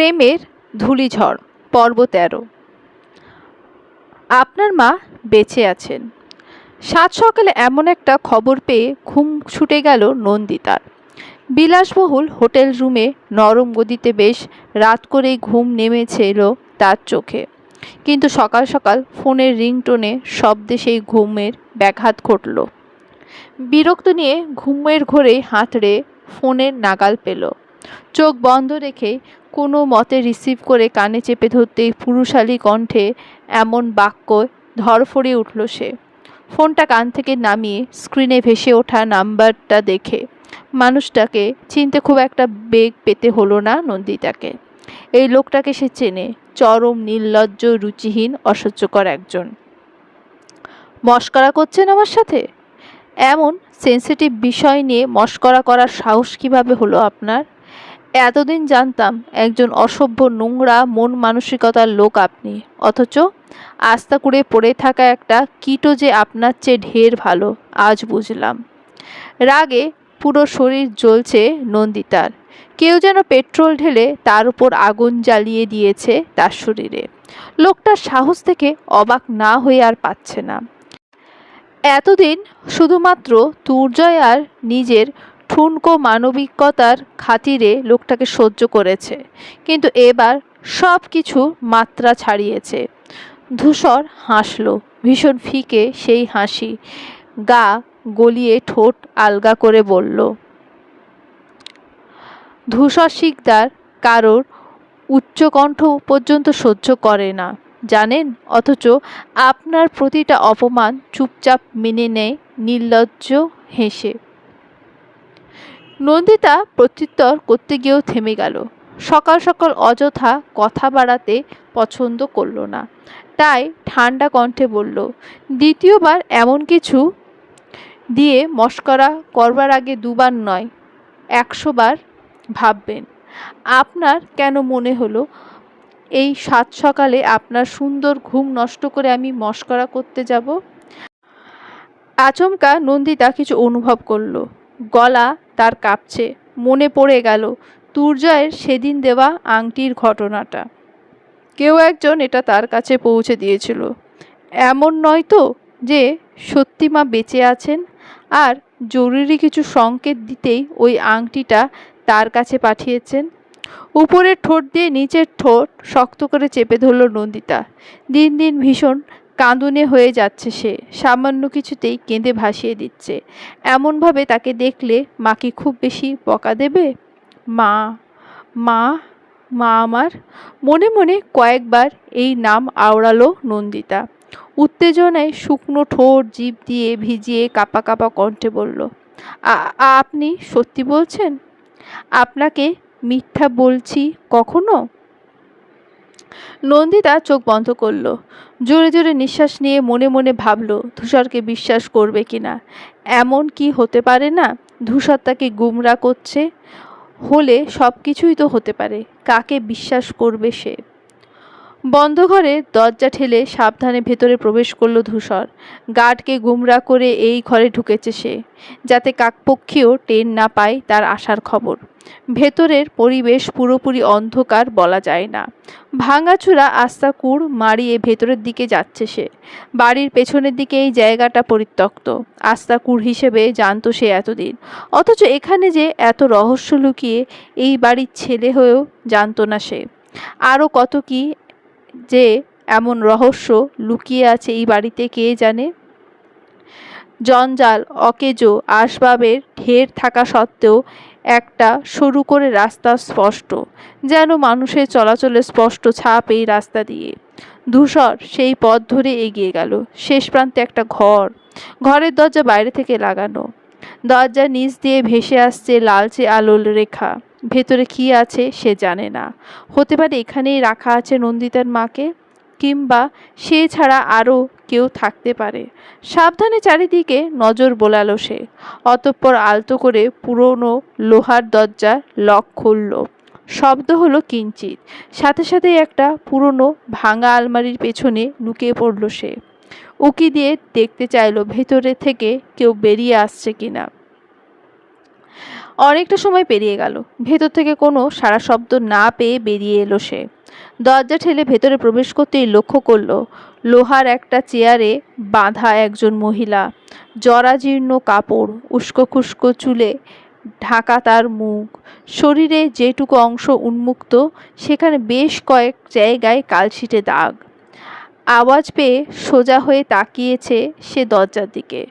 প্রেমের ধূলিঝড়, পর্ব তেরো। আপনার মা বেঁচে আছেন। সাত সকালে এমন একটা খবর পেয়ে ঘুম ছুটে গেল নন্দিতার বিলাসবহুল হোটেল রুমে নরম গদিতে বেশ রাত করেই ঘুম নেমেছে এলো তার চোখে। কিন্তু সকাল সকাল ফোনের রিংটোনে শব্দে সেই ঘুমের ব্যাঘাত ঘটল। বিরক্ত নিয়ে ঘুমের ঘোরে হাতড়ে ফোনের নাগাল পেল। চোখ বন্ধ রেখে কোনো মতে রিসিভ করে কানে চেপে ধরতেই পুরুষালী কণ্ঠে এমন বাক্য ধরফড়িয়ে উঠল সে। ফোনটা কান থেকে নামিয়ে স্ক্রিনে ভেসে ওঠা নাম্বারটা দেখে মানুষটাকে চিনতে খুব একটা বেগ পেতে হলো না নন্দিতাকে। এই লোকটাকে সে চেনে, চরম, নির্লজ্জ, রুচিহীন, অসহ্যকর একজন। মস্করা করছেন আমার সাথে? এমন সেন্সিটিভ বিষয় নিয়ে মস্করা করার সাহস কীভাবে হলো আপনার? এতদিন জানতাম একজন অসভ্য নোংরা, মন মানসিকতার লোক আপনি। অথচ আস্তা করে পড়ে থাকা একটা কীটো যে আপনার চেয়ে ঢের ভালো, আজ বুঝলাম। রাগে পুরো শরীর জ্বলছে নন্দিতার। কেউ যেন পেট্রোল ঢেলে তার উপর আগুন জ্বালিয়ে দিয়েছে তার শরীরে। লোকটার সাহস থেকে অবাক না হয়ে আর পাচ্ছে না। এতদিন শুধুমাত্র তুর্জয় আর নিজের ঠুনকো মানবিকতার খাতিরে লোকটাকে সহ্য করেছে। কিন্তু এবার সব কিছু মাত্রা ছাড়িয়েছে। ধূসর হাসলো, ভীষণ ফিকে সেই হাসি। গা গলিয়ে ঠোঁট আলগা করে বলল, ধূসর শিকদার কারোর উচ্চকণ্ঠ পর্যন্ত সহ্য করে না। জানেন, অথচ আপনার প্রতিটা অপমান চুপচাপ মেনে নেয় নির্লজ্জ হেসে। নন্দিতা প্রত্যুত্তর করতে গিয়েও থেমে গেল। সকাল সকাল অযথা কথা বাড়াতে পছন্দ করল না। তাই ঠান্ডা কণ্ঠে বলল, দ্বিতীয়বার এমন কিছু দিয়ে মস্করা করবার আগে দুবার নয় একশো বার ভাববেন। আপনার কেন মনে হলো? এই সাত সকালে আপনার সুন্দর ঘুম নষ্ট করে আমি মস্করা করতে যাব? আচমকা নন্দিতা কিছু অনুভব করল। গলা তার কাঁপছে। মনে পড়ে গেল তুর্জয়ের সেদিন দেওয়া আংটির ঘটনাটা। কেউ একজন এটা তার কাছে পৌঁছে দিয়েছিল। এমন নয় তো যে সত্যি মা বেঁচে আছেন? আর জরুরি কিছু সংকেত দিতেই ওই আংটিটা তার কাছে পাঠিয়েছেন? উপরের ঠোঁট দিয়ে নিচের ঠোঁট শক্ত করে চেপে ধরল নন্দিতা। দিন দিন ভীষণ কাঁদুনে হয়ে যাচ্ছে সে। সামান্য কিছুতেই কেঁদে ভাসিয়ে দিচ্ছে। এমনভাবে তাকে দেখলে মা কি খুব বেশি বকা দেবে? মা মা মা আমার। মনে মনে কয়েকবার এই নাম আওড়ালো নন্দিতা। উত্তেজনায় শুকনো ঠোঁট জিভ দিয়ে ভিজিয়ে কাপা কাপা কণ্ঠে বলল আপনি সত্যি বলছেন? আপনাকে মিথ্যা বলছি কখনো? নন্দিতা চোখ বন্ধ করল। জোরে জোরে নিঃশ্বাস নিয়ে মনে মনে ভাবল, ধূসরকে বিশ্বাস করবে কিনা এমন কি হতে পারে না? ধূসর তাকে গুমরা করছে? হলে সব কিছুই তো হতে পারে। কাকে বিশ্বাস করবে সে? বন্ধ ঘরে দরজা ঠেলে সাবধানে ভেতরে প্রবেশ করল ধূসর। গার্ডকে গুমরা করে এই ঘরে ঢুকেছে সে, যাতে কাকপক্ষীও টের না পায় তার আসার খবর। ভেতরের পরিবেশ পুরোপুরি অন্ধকার বলা যায় না। ভাঙাচুরা আস্তা কুড় মারিয়ে ভেতরের দিকে যাচ্ছে সে। বাড়ির পেছনের দিকে এই জায়গাটা পরিত্যক্ত। আস্তা কুড় হিসেবে জানতো সে এতদিন। অথচ এখানে যে এত রহস্য লুকিয়ে এই বাড়ির ছেলে হয়েও জানতো না সে। আরও কত কি যে এমন রহস্য লুকিয়ে আছে এই বাড়িতে কে জানে? জঞ্জাল, অকেজো, আসবাবের ঢের থাকা সত্ত্বেও একটা সরু করে রাস্তা স্পষ্ট, যেন মানুষের চলাচলে স্পষ্ট ছাপ এই রাস্তা দিয়ে। ধূসর সেই পথ ধরে এগিয়ে গেল, শেষ প্রান্তে একটা ঘর, ঘরের দরজা বাইরে থেকে লাগানো। দরজার নিচ দিয়ে ভেসে আসছে লালচে আলোর রেখা। ভেতরে কি আছে সে জানে না। হতে পারে এখানেই রাখা আছে নন্দিতার মাকে, কিংবা সে ছাড়া আরও কেউ থাকতে পারে। সাবধানে চারিদিকে নজর বোলালো সে। অতঃপর আলতো করে পুরনো লোহার দরজা লক খুলল। শব্দ হলো কিঞ্চিত সাথে সাথেই একটা পুরনো ভাঙা আলমারির পেছনে লুকিয়ে পড়ল সে। উকি দিয়ে দেখতে চাইলো ভেতরে থেকে কেউ বেরিয়ে আসছে কিনা। অনেকটা সময় পেরিয়ে গেল। ভেতর থেকে কোনো সারা শব্দ না পেয়ে বেরিয়ে এলো সে। দরজা ঠেলে ভেতরে প্রবেশ করতেই লক্ষ্য করল, লোহার একটা চেয়ারে বাঁধা একজন মহিলা। জরাজীর্ণ কাপড়, উস্কো খুস্কো চুলে ঢাকা তার মুখ। শরীরে যেটুকু অংশ উন্মুক্ত, সেখানে বেশ কয়েক জায়গায় কালশিটে দাগ। আওয়াজ পেয়ে সোজা হয়ে তাকিয়েছে সে দরজার দিকে।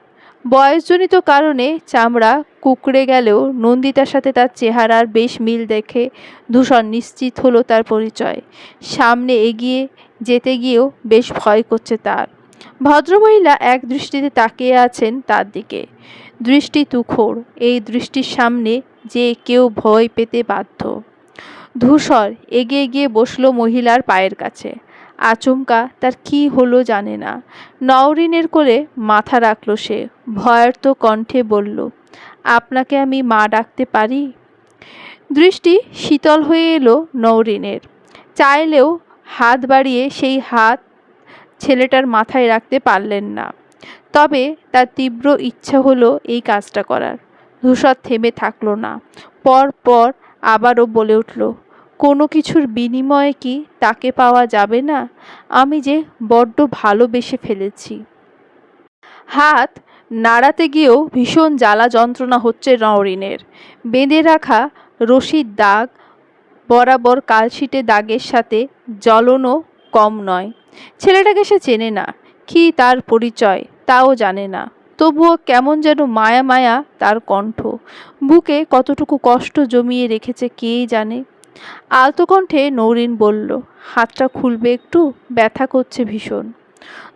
বয়সজনিত কারণে চামড়া কুকড়ে গেলেও নন্দিতার সাথে তার চেহারার বেশ মিল দেখে দূষণ নিশ্চিত হলো তার পরিচয়। সামনে এগিয়ে যেতে গিয়েও বেশ ভয় করছে তার। ভদ্রমহিলা এক দৃষ্টিতে তাকিয়ে আছেন তার দিকে। দৃষ্টি তুখোড়, এই দৃষ্টির সামনে যে কেউ ভয় পেতে বাধ্য। ধূসর এগিয়ে গিয়ে বসল মহিলার পায়ের কাছে। আচমকা তার কি হলো জানে না। নওরিনের কোলে মাথা রাখল সে। ভয়ার্ত কণ্ঠে বলল আপনাকে আমি মা ডাকতে পারি? দৃষ্টি শীতল হয়ে এলো নওরিনের চাইলেও হাত বাড়িয়ে সেই হাত ছেলেটার মাথায় রাখতে পারলেন না। তবে তার তীব্র ইচ্ছা হলো এই কাজটা করার। ধূসর থেমে থাকল না। পর পর আবারও বলে উঠল, কোনো কিছুর বিনিময়ে কি তাকে পাওয়া যাবে না? আমি যে বড্ড ভালোবেসে ফেলেছি। হাত নাড়াতে গিয়েও ভীষণ জ্বালা যন্ত্রণা হচ্ছে নওরিনের। বেঁধে রাখা রশির দাগ বরাবর কালশিটে দাগের সাথে জ্বলনও কম নয়। ছেলেটাকে সে চেনে না, কি তার পরিচয় তাও জানে না। তবুও কেমন যেন মায়া মায়া তার কণ্ঠ। বুকে কতটুকু কষ্ট জমিয়ে রেখেছে কে জানে? আলতো কণ্ঠে নৌরিন বলল, হাতটা খুলবে একটু, ব্যথা করছে ভীষণ।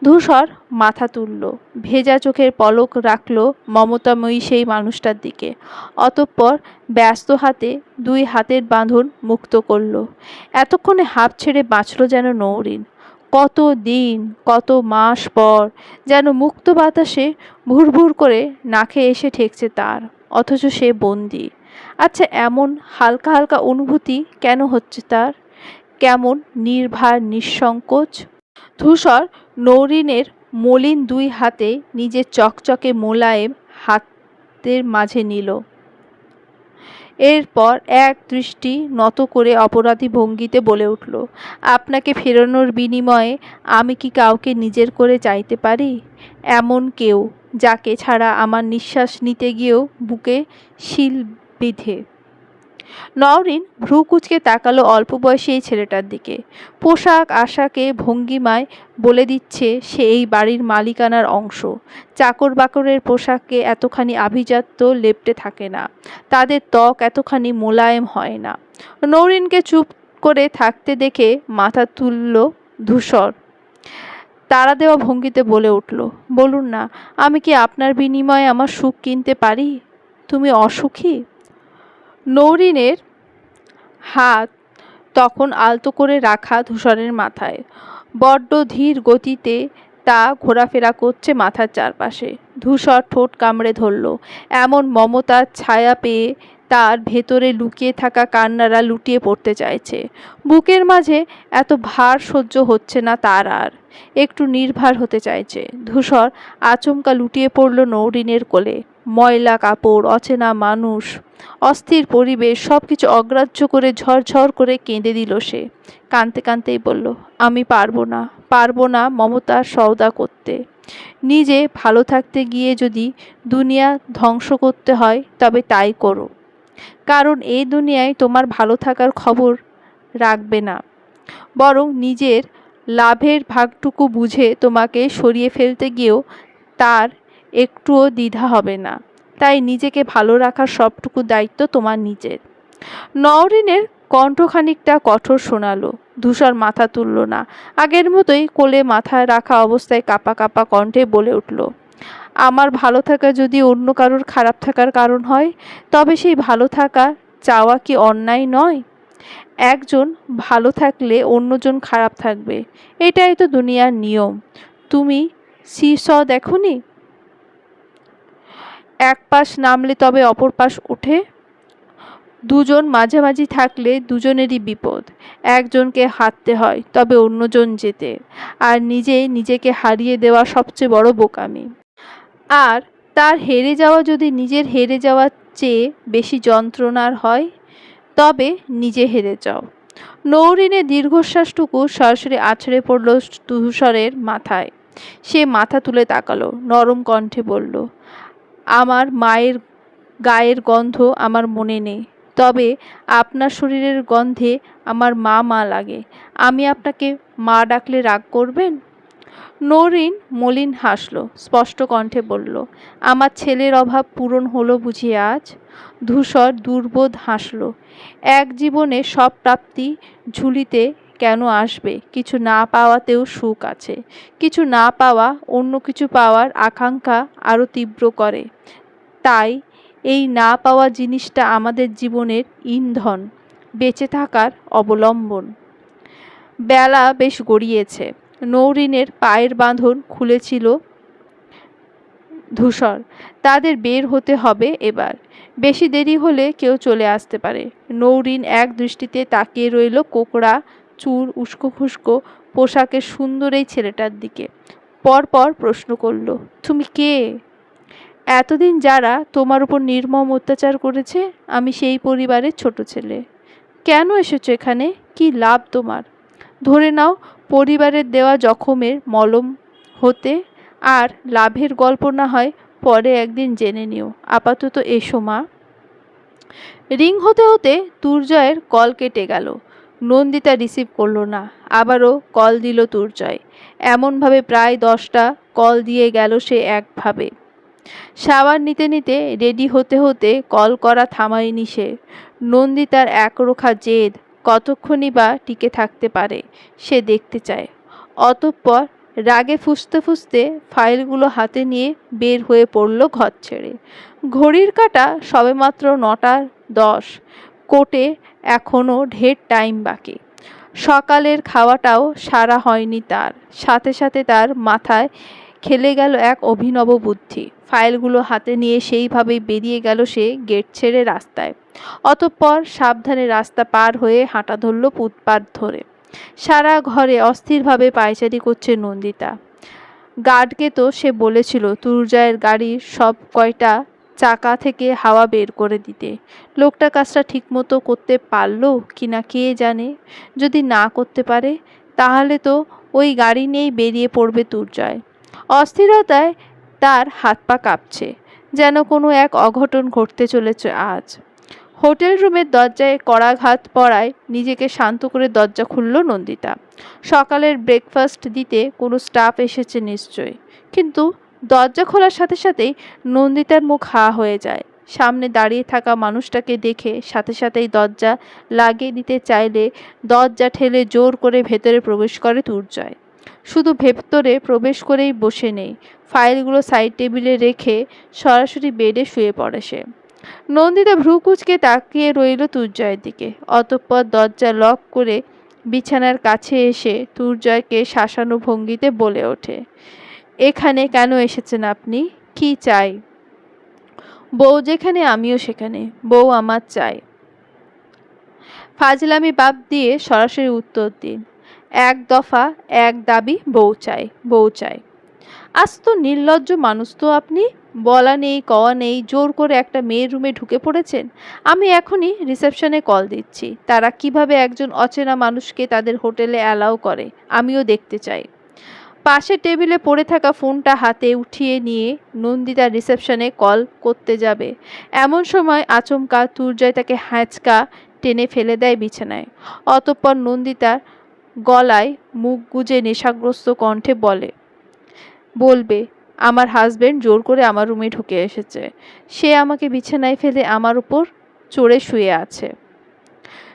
ধূসর মাথা তুলল, ভেজা চোখের পলক রাখল মমতাময়ী সেই মানুষটার দিকে। অতঃপর ব্যস্ত হাতে দুই হাতের বাঁধন মুক্ত করল। এতক্ষণে হাফ ছেড়ে বাঁচল যেন নৌরিন। কত দিন, কত মাস পর যেন মুক্ত বাতাসে ভুরভুর করে নাকে এসে ঠেকছে তার, অথচ সে বন্দি। আচ্ছা এমন হালকা হালকা অনুভূতি কেন হচ্ছে তার? কেমন নির্ভার, নিঃসংকোচ? ধূসর নৌরিনের মলিন দুই হাতে নিজের চকচকে মোলায়েম হাতের মাঝে নিল। এরপর এক দৃষ্টি নত করে অপরাধী ভঙ্গিতে বলে উঠল, আপনাকে ফেরানোর বিনিময়ে আমি কি কাউকে নিজের করে চাইতে পারি? এমন কেউ যাকে ছাড়া আমার নিঃশ্বাস নিতে গিয়েও বুকে শিল বিধে। নওরিন ভ্রু কুচকে তাকালো অল্প বয়সী এই ছেলেটার দিকে। পোশাক, আশাকে ভঙ্গিমায় বলে দিচ্ছে সে এই বাড়ির মালিকানার অংশ। চাকর বাকরের পোশাকে এতখানি আভিজাত্য লেপটে থাকে না। তাদের ত্বক এতখানি মোলায়েম হয় না। নৌরিনকে চুপ করে থাকতে দেখে মাথা তুলল ধূসর। তারা দেওয়া ভঙ্গিতে বলে উঠল, বলুন না, আমি কি আপনার বিনিময়ে আমার সুখ কিনতে পারি? তুমি অসুখী? নৌরিনের হাত তখন আলতো করে রাখা ধূসরের মাথায়। বড্ড ধীর গতিতে তা ঘোরাফেরা করছে মাথার চারপাশে। ধূসর ঠোঁট কামড়ে ধরল। এমন মমতার ছায়া পেয়ে তার ভেতরে লুকিয়ে থাকা কান্নারা লুটিয়ে পড়তে চাইছে। বুকের মাঝে এত ভার সহ্য হচ্ছে না তার আর। একটু নির্ভার হতে চাইছে। ধূসর আচমকা লুটিয়ে পড়ল নৌরিনের কোলে। ময়লা কাপড়, অচেনা মানুষ, অস্থির পরিবেশ সব কিছু অগ্রাহ্য করে ঝরঝর করে কেঁদে দিল সে। কাঁদতে কাঁদতেই বলল, আমি পারব না পারব না মমতার সওদা করতে। নিজে ভালো থাকতে গিয়ে যদি দুনিয়া ধ্বংস করতে হয়, তবে তাই করো। কারণ এই দুনিয়ায় তোমার ভালো থাকার খবর রাখবে না। বরং নিজের লাভের ভাগটুকু বুঝে তোমাকে সরিয়ে ফেলতে গিয়েও তার একটুও দ্বিধা হবে না। তাই নিজেকে ভালো রাখার সবটুকু দায়িত্ব তোমার নিজের। নওরিনের কণ্ঠ খানিকটা কঠোর শোনালো। ধূসর মাথা তুলল না। আগের মতোই কোলে মাথায় রাখা অবস্থায় কাপা কাপা কণ্ঠে বলে উঠল, আমার ভালো থাকা যদি অন্য কারোর খারাপ থাকার কারণ হয়, তবে সেই ভালো থাকা চাওয়া কি অন্যায় নয়? একজন ভালো থাকলে অন্যজন খারাপ থাকবে। এটাই তো দুনিয়ার নিয়ম। তুমি শীর্ষ দেখনি? এক পাশ নামলে তবে অপর পাশ উঠে? দুজন মাঝামাঝি থাকলে দুজনেরই বিপদ। একজনকে হারতে হয়, তবে অন্যজন যেতে। আর নিজে নিজেকে হারিয়ে দেওয়া সবচেয়ে বড় বোকামি। আর তার হেরে যাওয়া যদি নিজের হেরে যাওয়ার চেয়ে বেশি যন্ত্রণার হয়, তবে নিজে হেরে যাও। নৌরিনের দীর্ঘশ্বাসটুকু সরাসরি আছড়ে পড়ল তুষারের মাথায়। সে মাথা তুলে তাকালো, নরম কণ্ঠে বলল আমার মায়ের গায়ের গন্ধ আমার মনে নেই। তবে আপনার শরীরের গন্ধে আমার মা মা লাগে। আমি আপনাকে মা ডাকলে রাগ করবেন? নরিন মলিন হাসল, স্পষ্ট কণ্ঠে বলল, আমার ছেলের অভাব পূরণ হলো বুঝি আজ? ধূসর দুর্বোধ হাসল, এক জীবনে সব প্রাপ্তি ঝুলিতে কেন আসবে? কিছু না পাওয়াতেও সুখ আছে। কিছু না পাওয়া অন্য কিছু পাওয়ার আকাঙ্ক্ষা আরও তীব্র করে। তাই এই না পাওয়া জিনিসটা আমাদের জীবনের ইন্ধন, বেঁচে থাকার অবলম্বন। বেলা বেশ গড়িয়েছে। নৌরিনের পায়ের বাঁধন খুলেছিল ধূসর। তাদের বের হতে হবে এবার। বেশি দেরি হলে কেউ চলে আসতে পারে। নৌরিন এক দৃষ্টিতে তাকিয়ে রইল কোকড়া চুর, উস্কো খুস্কো পোশাকের সুন্দর এই ছেলেটার দিকে। পরপর প্রশ্ন করল, তুমি কে? এতদিন যারা তোমার উপর নির্মম অত্যাচার করেছে, আমি সেই পরিবারের ছোট ছেলে। কেন এসেছ এখানে? কি লাভ তোমার? ধরে নাও, পরিবারের দেওয়া জখমের মলম হতে আর লাভের গল্প না হয়, পরে একদিন জেনে নিও। আপাতত এসো মা। রিং হতে হতে দুর্জয়ের কল কেটে গেল। নন্দিতা রিসিভ করল না। আবারও কল দিল দুর্জয়। এমনভাবে প্রায় দশটা কল দিয়ে গেল সে একভাবে। সাবান নিতে নিতে রেডি হতে হতে কল করা থামায়নি সে। নন্দিতার একরোখা জেদ কতক্ষণই বা টিকে থাকতে পারে, সে দেখতে চায়। অতঃপর রাগে ফুসতে ফুসতে ফাইলগুলো হাতে নিয়ে বের হয়ে পড়ল ঘর ছেড়ে। ঘড়ির কাটা সবেমাত্র নটা দশ। কোর্টে এখনও ঢের টাইম বাকি। সকালের খাওয়াটাও সারা হয়নি তার। সাথে সাথে তার মাথায় খেলে গেল এক অভিনব বুদ্ধি। ফাইলগুলো হাতে নিয়ে সেইভাবেই বেরিয়ে গেল সে গেট ছেড়ে রাস্তায়। অতঃপর সাবধানে রাস্তা পার হয়ে হাঁটা ধরল ফুটপাত ধরে। সারা ঘরে অস্থিরভাবে পায়চারি করছে নন্দিতা। গার্ডকে তো সে বলেছিল, তুরজয়ের গাড়ির সব কয়টা চাকা থেকে হাওয়া বের করে দিতে। লোকটা কাজটা ঠিকমতো করতে পারল কি না কে জানে? যদি না করতে পারে, তাহলে তো ওই গাড়ি নিয়েই বেরিয়ে পড়বে তুরজয় অস্থিরতায় তার হাত পা কাঁপছে, যেন কোনো এক অঘটন ঘটতে চলেছে আজ। হোটেল রুমের দরজায় কড়াঘাত পড়ায় নিজেকে শান্ত করে দরজা খুলল নন্দিতা। সকালের ব্রেকফাস্ট দিতে কোনো স্টাফ এসেছে নিশ্চয় কিন্তু দরজা খোলার সাথে সাথেই নন্দিতার মুখ হা হয়ে যায়। সামনে দাঁড়িয়ে থাকা মানুষটাকে দেখে সাথে সাথেই দরজা লাগিয়ে দিতে চাইলে দরজা ঠেলে জোর করে ভেতরে প্রবেশ করে তুর্জয় শুধু ভেতরে প্রবেশ করেই বসে নেই। ফাইলগুলো সাইড টেবিলে রেখে সরাসরি বেডে শুয়ে পড়ে সে। নন্দিতা ভ্রু কুচকে তাকিয়ে রইল তুর্জয়ের দিকে। অতঃপর দরজা লক করে বিছানার কাছে এসে তুর্জয়কে শাসানু ভঙ্গিতে বলে ওঠে। এখানে কেন এসেছেন আপনি? কি চাই? বউ যেখানে, আমিও সেখানে। বউ আমার চাই। ফাজলামি বাপ দিয়ে সরাসরি উত্তর দিন। এক দফা, এক দাবি, বউ চাই বউ চাই। আজ তো নির্লজ্জ মানুষ তো আপনি। বলা নেই, কওয়া নেই, জোর করে একটা মেয়ের রুমে ঢুকে পড়েছেন? আমি এখনই রিসেপশনে কল দিচ্ছি। তারা কীভাবে একজন অচেনা মানুষকে তাদের হোটেলে অ্যালাউ করে? আমিও দেখতে চাই। পাশের টেবিলে পড়ে থাকা ফোনটা হাতে উঠিয়ে নিয়ে নন্দিতা রিসেপশনে কল করতে যাবে। এমন সময় আচমকা তুর্জয় তাকে হ্যাঁচকা টেনে ফেলে দেয় বিছানায়। অতঃপর নন্দিতার গলায় মুখ গুজে নেশাগ্রস্ত কণ্ঠে বলে, বলবে, আমার হাজবেন্ড জোর করে আমার রুমে ঢুকে এসেছে। সে আমাকে বিছানায় ফেলে আমার উপর চড়ে শুয়ে আছে।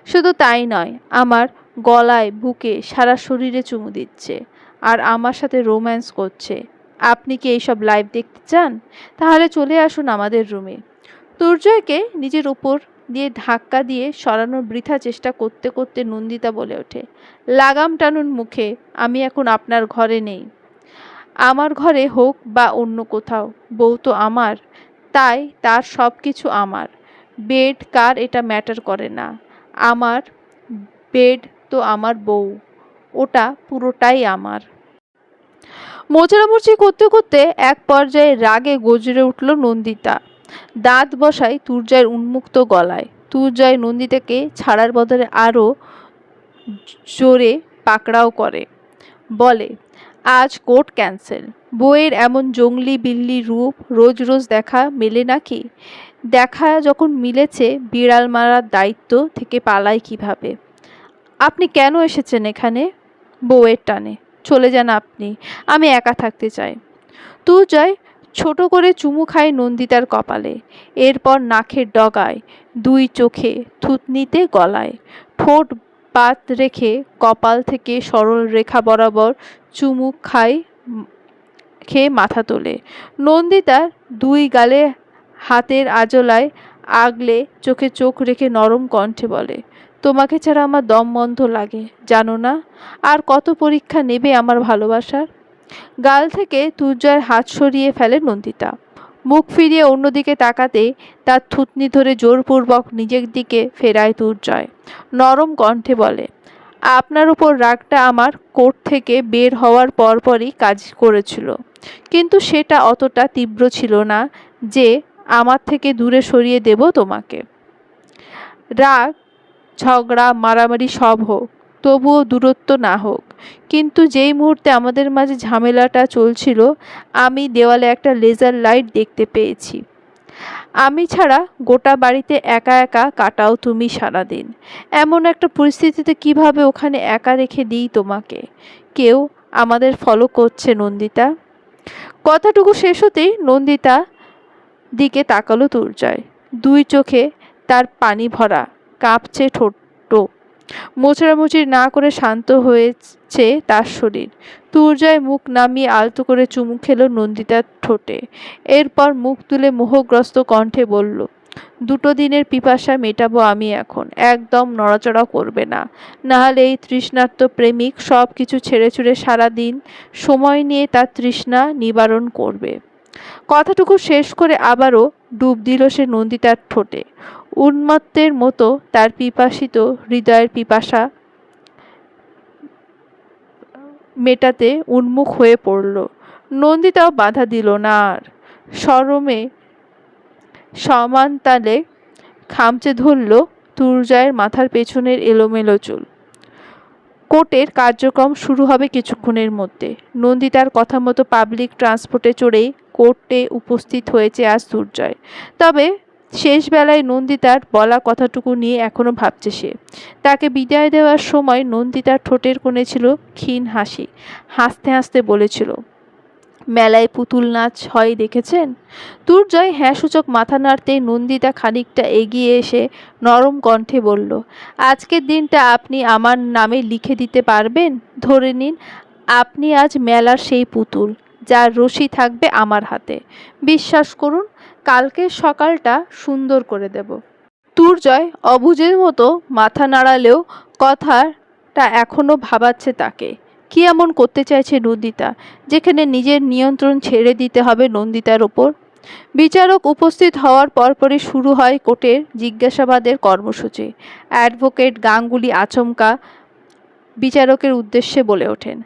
শুধু তাই নয়, আমার গলায়, বুকে সারা শরীরে চুমু দিচ্ছে। আর আমার সাথে রোম্যান্স করছে। আপনি কি এইসব লাইভ দেখতে চান? তাহলে চলে আসুন আমাদের রুমে দুর্জয়কে নিজের উপর দিয়ে ধাক্কা দিয়ে সরানোর বৃথা চেষ্টা করতে করতে নন্দিতা বলে ওঠে, লাগাম টানুন মুখে, আমি এখন আপনার ঘরে নেই। আমার ঘরে হোক বা অন্য কোথাও, বউ তো আমার, তাই তার সব কিছু আমার। বেড কার এটা ম্যাটার করে না। আমার বেড তো আমার বউ। ওটা পুরোটাই আমার। মোচড়ামুচি করতে করতে এক পর্যায়ে রাগে গজরে উঠল নন্দিতা। দাঁত বসায় তুর্জয়ের উন্মুক্ত গলায়। তুর্জয় নন্দিতাকে ছাড়ার বদলে আরও জোরে পাকড়াও করে। বলে, আজ কোর্ট ক্যান্সেল। বইয়ের এমন জঙ্গলি বিল্লি রূপ রোজ রোজ দেখা মেলে নাকি? দেখা যখন মিলেছে বিড়াল মারার দায়িত্ব থেকে পালায় কীভাবে? আপনি কেন এসেছেন এখানে? বউয়ের টানে। চলে যান আপনি, আমি একা থাকতে চাই। তুজয় ছোট করে চুমু খায় নন্দিতার কপালে। এরপর নাকের ডগায়, দুই চোখে থুতনিতে গলায়। ঠোঁট পাত রেখে কপাল থেকে সরল রেখা বরাবর চুমুক খায় খেয়ে মাথা তোলে। নন্দিতার দুই গালে হাতের আজলায় আগলে চোখে চোখ রেখে নরম কণ্ঠে বলে তোমাকে ছাড়া আমার দম বন্ধ লাগে, জানো না? আর কত পরীক্ষা নেবে আমার ভালোবাসার? গাল থেকে তুর্জয়ের হাত সরিয়ে ফেলে নন্দিতা। মুখ ফিরিয়ে অন্যদিকে তাকাতে তার থুতনি ধরে জোরপূর্বক নিজের দিকে ফেরায় তুর্জয় নরম কণ্ঠে বলে, আপনার উপর রাগটা আমার কোর্ট থেকে বের হওয়ার পরপরই কাজ করেছিল। কিন্তু সেটা অতটা তীব্র ছিল না যে আমার থেকে দূরে সরিয়ে দেব তোমাকে। রাগ ঝগড়া, মারামারি সব হোক, তবুও দূরত্ব না হোক। কিন্তু যেই মুহূর্তে আমাদের মাঝে ঝামেলাটা চলছিল, আমি দেওয়ালে একটা লেজার লাইট দেখতে পেয়েছি। আমি ছাড়া গোটা বাড়িতে একা একা কাটাও তুমি সারাদিন। এমন একটা পরিস্থিতিতে কীভাবে ওখানে একা রেখে দিই তোমাকে? কেউ আমাদের ফলো করছে, নন্দিতা? কথাটুকু শেষ হতেই নন্দিতা দিকে তাকালো তুর্জয় দুই চোখে তার পানি ভরা কাঁপছে ঠোঁটটো। মোচড়ামুচড়ি না করে শান্ত হয়েছে তার শরীর। তুর্জয় মুখ নামিয়ে আলতো করে চুমু খেলো নন্দিতার ঠোঁটে। এরপর মুখ তুলে মোহগ্রস্ত কণ্ঠে বলল, দুটো দিনের পিপাসা মেটাবো আমি এখন। একদম নড়াচড়া করবে না। নাহলে এই তৃষ্ণার্ত প্রেমিক সব কিছু ছেড়ে ছুড়ে সারাদিন সময় নিয়ে তার তৃষ্ণা নিবারণ করবে। কথাটুকু শেষ করে আবারও ডুব দিল সে নন্দিতার ঠোঁটে। উন্মত্তের মতো তার পিপাসিত হৃদয়ের পিপাসা মেটাতে উন্মুখ হয়ে পড়ল। নন্দিতাও বাধা দিল না আর। সরমে সমান তালে খামচে ধরল তুর্জয়ের মাথার পেছনের এলোমেলো চুল। কোর্টের কার্যক্রম শুরু হবে কিছুক্ষণের মধ্যে। নন্দিতার কথা মতো পাবলিক ট্রান্সপোর্টে চড়েই কোর্টে উপস্থিত হয়েছে আজ দুর্জয়। তবে শেষ বেলায় নন্দিতার বলা কথাটুকু নিয়ে এখনও ভাবছে সে। তাকে বিদায় দেওয়ার সময় নন্দিতার ঠোঁটের কোণে ছিল ক্ষীণ হাসি। হাসতে হাসতে বলেছিল, মেলায় পুতুল নাচ হয় দেখেছেন? দুর্জয় হ্যাঁ সূচক মাথা নাড়তেই নন্দিতা খানিকটা এগিয়ে এসে নরম কণ্ঠে বলল, আজকের দিনটা আপনি আমার নামে লিখে দিতে পারবেন? ধরে নিন, আপনি আজ মেলার সেই পুতুল, যার রশি থাকবে আমার হাতে। বিশ্বাস করুন কালকের সকালটা সুন্দর করে দেব। তুর্জয় অবুজের মতো মাথা নাড়ালেও কথাটা এখনও ভাবাচ্ছে তাকে। কি এমন করতে চাইছে নন্দিতা, যেখানে নিজের নিয়ন্ত্রণ ছেড়ে দিতে হবে নন্দিতার ওপর? বিচারক উপস্থিত হওয়ার পরপরই শুরু হয় কোর্টের জিজ্ঞাসাবাদের কর্মসূচি। অ্যাডভোকেট গাঙ্গুলি আচমকা বিচারকের উদ্দেশ্যে বলে ওঠেন।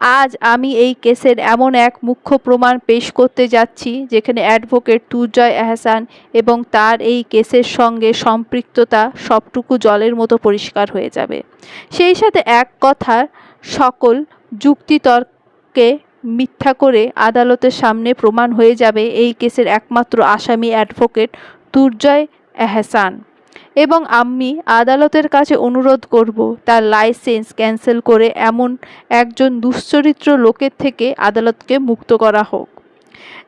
আজ আমি এই কেসের এমন এক মুখ্য প্রমাণ পেশ করতে যাচ্ছি, যেখানে অ্যাডভোকেট তুর্জয় এহসান এবং তার এই কেসের সঙ্গে সম্পৃক্ততা সবটুকু জলের মতো পরিষ্কার হয়ে যাবে। সেই সাথে এক কথার সকল যুক্তিতর্কে মিথ্যা করে আদালতের সামনে প্রমাণ হয়ে যাবে এই কেসের একমাত্র আসামি অ্যাডভোকেট তুর্জয় এহসান এবং আমি আদালতের কাছে অনুরোধ করব, তার লাইসেন্স ক্যান্সেল করে এমন একজন দুশ্চরিত্র লোকের থেকে আদালতকে মুক্ত করা হোক।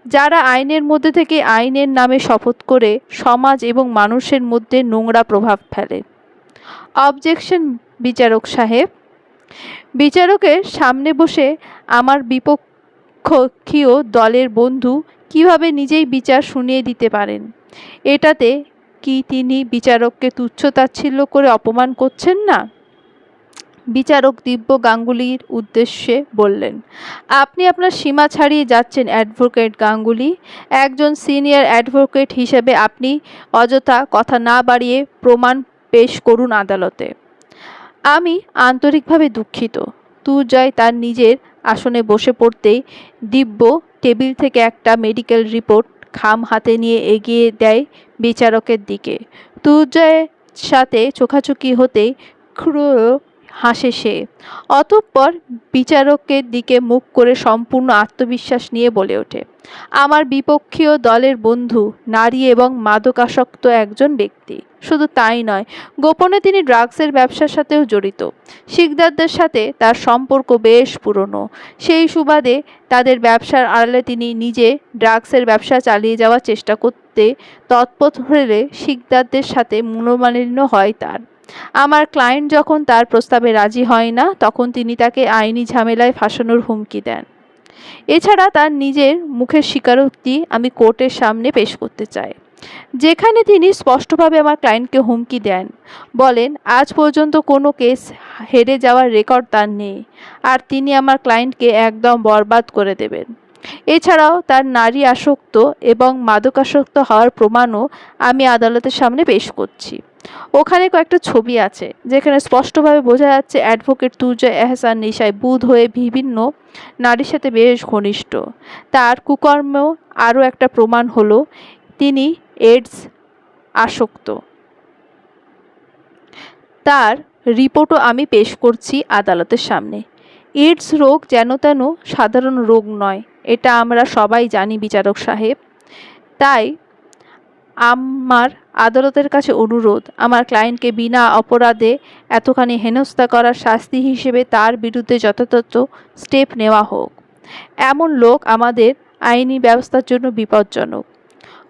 যারা আইনের মধ্যে থেকে আইনের নামে শপথ করে সমাজ এবং মানুষের মধ্যে নোংরা প্রভাব ফেলে। অবজেকশন, বিচারক সাহেব। বিচারকের সামনে বসে আমার বিপক্ষীয় দলের বন্ধু কীভাবে নিজেই বিচার শুনিয়ে দিতে পারেন? এটাতে কি তিনি বিচারককে তুচ্ছতাচ্ছিল্য করে অপমান করছেন না? বিচারক দিব্য গাঙ্গুলির উদ্দেশ্যে বললেন, আপনি আপনার সীমা ছাড়িয়ে যাচ্ছেন, অ্যাডভোকেট গাঙ্গুলি। একজন সিনিয়র অ্যাডভোকেট হিসেবে আপনি অযথা কথা না বাড়িয়ে প্রমাণ পেশ করুন আদালতে। আমি আন্তরিকভাবে দুঃখিত। তুর্জয় তার নিজের আসনে বসে পড়তেই দিব্য টেবিল থেকে একটা মেডিকেল রিপোর্ট খাম হাতে নিয়ে এগিয়ে দেয় বিচারকের দিকে। তুর্জয়ের সাথে চোখাচোখি হতেই ক্রুর হাসে সে। অতঃপর বিচারকের দিকে মুখ করে সম্পূর্ণ আত্মবিশ্বাস নিয়ে বলে ওঠে, আমার বিপক্ষীয় দলের বন্ধু, নারী এবং মাদকাসক্ত একজন ব্যক্তি। শুধু তাই নয়, গোপনে তিনি ড্রাগসের ব্যবসার সাথেও জড়িত। শিকদারদের সাথে তার সম্পর্ক বেশ পুরনো। সেই সুবাদে তাদের ব্যবসার আড়ালে তিনি নিজে ড্রাগসের ব্যবসা চালিয়ে যাওয়ার চেষ্টা করতে তৎপর হলে শিকদারদের সাথে মনোমালিন্য হয় তার। আমার ক্লায়েন্ট যখন তার প্রস্তাবে রাজি হয় না, তখন তিনি তাকে আইনি ঝামেলায় ফাঁসানোর হুমকি দেন। এছাড়া তার নিজের মুখের স্বীকারোক্তি আমি কোর্টের সামনে পেশ করতে চাই। যেখানে তিনি স্পষ্টভাবে আমার ক্লায়েন্টকে হুমকি দেন। বলেন, আজ পর্যন্ত কোনো কেস হেরে যাওয়ার রেকর্ড তার নেই, আর তিনি আমার ক্লায়েন্টকে একদম বরবাদ করে দেবেন। এছাড়াও তার নারী আসক্ত এবং মাদকাসক্ত হওয়ার প্রমাণও আমি আদালতের সামনে পেশ করছি। ওখানে কয়েকটা ছবি আছে, যেখানে স্পষ্টভাবে বোঝা যাচ্ছে অ্যাডভোকেট তুর্জয় এহসান নিশায় বুধ হয়ে বিভিন্ন নারীর সাথে বেশ ঘনিষ্ঠ। তার কুকর্ম আরও একটা প্রমাণ হলো, তিনি এডস আসক্ত। তার রিপোর্টও আমি পেশ করছি আদালতের সামনে। এইডস রোগ যেন তেন সাধারণ রোগ নয়, এটা আমরা সবাই জানি বিচারক সাহেব। তাই আমার আদালতের কাছে অনুরোধ, আমার ক্লায়েন্টকে বিনা অপরাধে এতখানি হেনস্থা করার শাস্তি হিসেবে তার বিরুদ্ধে যথাযথ স্টেপ নেওয়া হোক। এমন লোক আমাদের আইনি ব্যবস্থার জন্য বিপজ্জনক।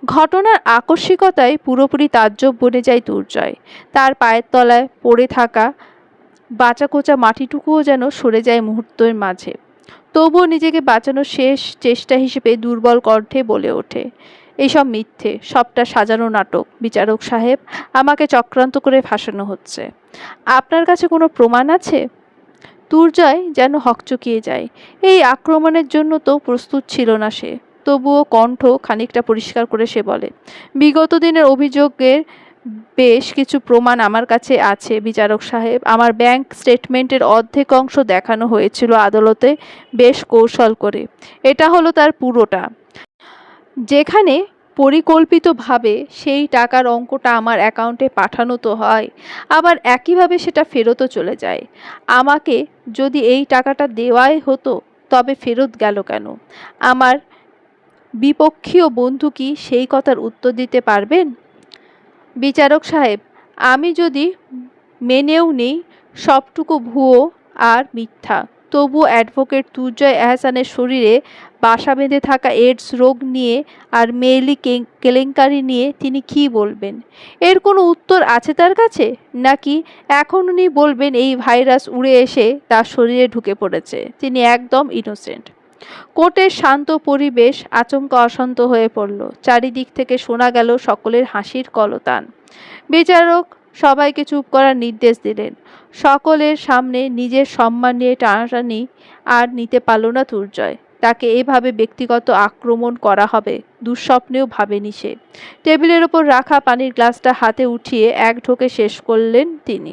ঘটনার আকস্মিকতায় পুরোপুরি তাজ্জব বনে যায় দুর্জয়। তার পায়ের তলায় পড়ে থাকা বাঁচাকোচা মাটিটুকুও যেন সরে যায় মুহূর্তের মাঝে। তবুও নিজেকে বাঁচানোর শেষ চেষ্টা হিসেবে দুর্বল কণ্ঠে বলে ওঠে। এইসব মিথ্যে, সবটা সাজানো নাটক, বিচারক সাহেব, আমাকে চক্রান্ত করে ফাঁসানো হচ্ছে। আপনার কাছে কোনো প্রমাণ আছে? দুর্জয় যেন হকচকিয়ে যায়। এই আক্রমণের জন্য তো প্রস্তুত ছিল না সে। তবুও কণ্ঠ খানিকটা পরিষ্কার করে সে বলে, বিগত দিনের অভিযোগের বেশ কিছু প্রমাণ আমার কাছে আছে, বিচারক সাহেব। আমার ব্যাংক স্টেটমেন্টের অর্ধেক অংশ দেখানো হয়েছিল আদালতে বেশ কৌশল করে। এটা হলো তার পুরোটা। যেখানে পরিকল্পিতভাবে সেই টাকার অঙ্কটা আমার অ্যাকাউন্টে পাঠানো তো হয়, আবার একইভাবে সেটা ফেরতও চলে যায়। আমাকে যদি এই টাকাটা দেওয়াই হতো, তবে ফেরত গেল কেন? আমার বিপক্ষীয় বন্ধু কি সেই কথার উত্তর দিতে পারবেন? বিচারক সাহেব, আমি যদি মেনেও নিই, সবটুকু ভুয়ো আর মিথ্যা। তবু অ্যাডভোকেট তুর্জয় এহসানের শরীরে বাসা বেঁধে থাকা এইডস রোগ নিয়ে আর মেয়েলি কেলেঙ্কারি নিয়ে তিনি কী বলবেন? এর কোনো উত্তর আছে তার কাছে? নাকি এখন উনি বলবেন এই ভাইরাস উড়ে এসে তার শরীরে ঢুকে পড়েছে? তিনি একদম ইনোসেন্ট কোর্টের শান্ত পরিবেশ আচমকা অশান্ত হয়ে পড়ল। চারিদিক থেকে শোনা গেল সকলের হাসির কলতান। বিচারক সবাইকে চুপ করার নির্দেশ দিলেন। সকলের সামনে নিজের সম্মান নিয়ে টানাটানি আর নিতে পারল না দুর্জয়। তাকে এভাবে ব্যক্তিগত আক্রমণ করা হবে, দুঃস্বপ্নেও ভাবেনি সে। টেবিলের ওপর রাখা পানির গ্লাসটা হাতে উঠিয়ে এক ঢোকে শেষ করলেন তিনি।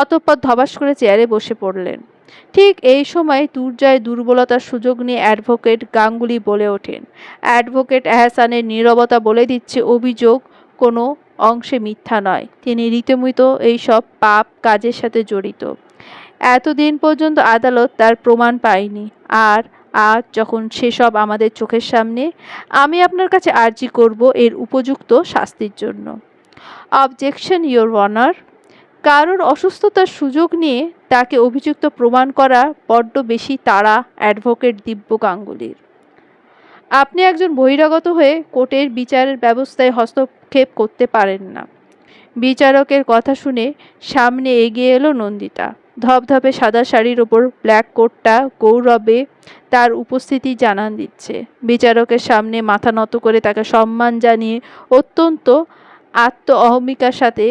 অতঃপর ধবাস করে চেয়ারে বসে পড়লেন। ঠিক এই সময় দুর্জয় দুর্বলতার সুযোগ নিয়ে অ্যাডভোকেট গাঙ্গুলি বলে ওঠেন। অ্যাডভোকেট এহসানের নীরবতা বলে দিচ্ছে অভিযোগ কোনো অংশে মিথ্যা নয়। তিনি রীতিমতো এইসব পাপ কাজের সাথে জড়িত। এতদিন পর্যন্ত আদালত তার প্রমাণ পায়নি। আর আজ যখন সেসব আমাদের চোখের সামনে, আমি আপনার কাছে আর্জি করব এর উপযুক্ত শাস্তির জন্য। অবজেকশন ইয়োর অনার কারোর অসুস্থতার সুযোগ নিয়ে তাকে অভিযুক্ত প্রমাণ করা বড্ড বেশি তাড়া অ্যাডভোকেট দিব্য গাঙ্গুলির। আপনি একজন বহিরাগত হয়ে কোর্টের বিচারের ব্যবস্থায় হস্তক্ষেপ করতে পারেন না। বিচারকের কথা শুনে সামনে এগিয়ে এলো নন্দিতা। ধপধপে সাদা শাড়ির ওপর ব্ল্যাক কোটটা গৌরবে তার উপস্থিতি জানান দিচ্ছে। বিচারকের সামনে মাথা নত করে তাকে সম্মান জানিয়ে অত্যন্ত আত্ম অহমিকার সাথে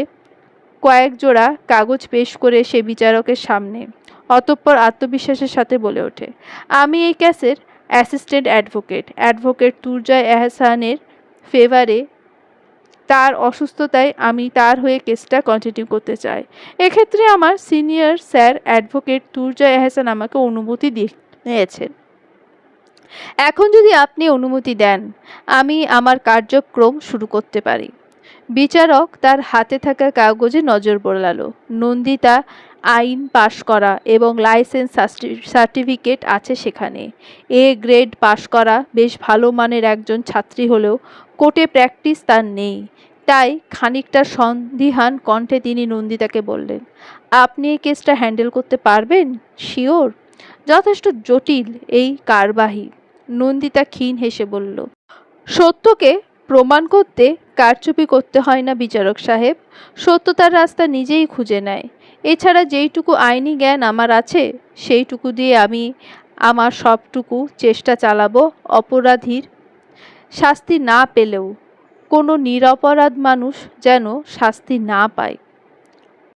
কয়েক জোড়া কাগজ পেশ করে সে বিচারকের সামনে, অতঃপর আত্মবিশ্বাসের সাথে বলে ওঠে, আমি এই কেসের অ্যাসিস্ট্যান্ট অ্যাডভোকেট। অ্যাডভোকেট তুর্জয় এহসানের ফেভারে তার অসুস্থতায় আমি তার হয়ে কেসটা কন্টিনিউ করতে চাই। এক্ষেত্রে আমার senior sir advocate Turja Ehsan আমাকে অনুমতি দিয়েছেন। এখন যদি আপনি অনুমতি দেন, আমি আমার কার্যক্রম শুরু করতে পারি। বিচারক তার হাতে থাকা কাগজে নজর বোলালো। নন্দিতা আইন পাশ করা এবং লাইসেন্স সার্টিফিকেট আছে সেখানে। এ গ্রেড পাশ করা বেশ ভালো মানের একজন ছাত্রী হলেও কোর্টে প্র্যাকটিস তার নেই। তাই খানিকটা সন্দিহান কণ্ঠে তিনি নন্দিতাকে বললেন, আপনি এই কেসটা হ্যান্ডেল করতে পারবেন? শিওর? যথেষ্ট জটিল এই কারবাহী। নন্দিতা ক্ষীণ হেসে বলল, সত্যকে প্রমাণ করতে কারচুপি করতে হয় না বিচারক সাহেব। সত্যতার রাস্তা নিজেই খুঁজে নেয়। এছাড়া যেইটুকু আইনি জ্ঞান আমার আছে, সেইটুকু দিয়ে আমি আমার সবটুকু চেষ্টা চালাবো অপরাধীর শাস্তি না পেলেও। কোনো নিরপরাধ মানুষ যেন শাস্তি না পায়।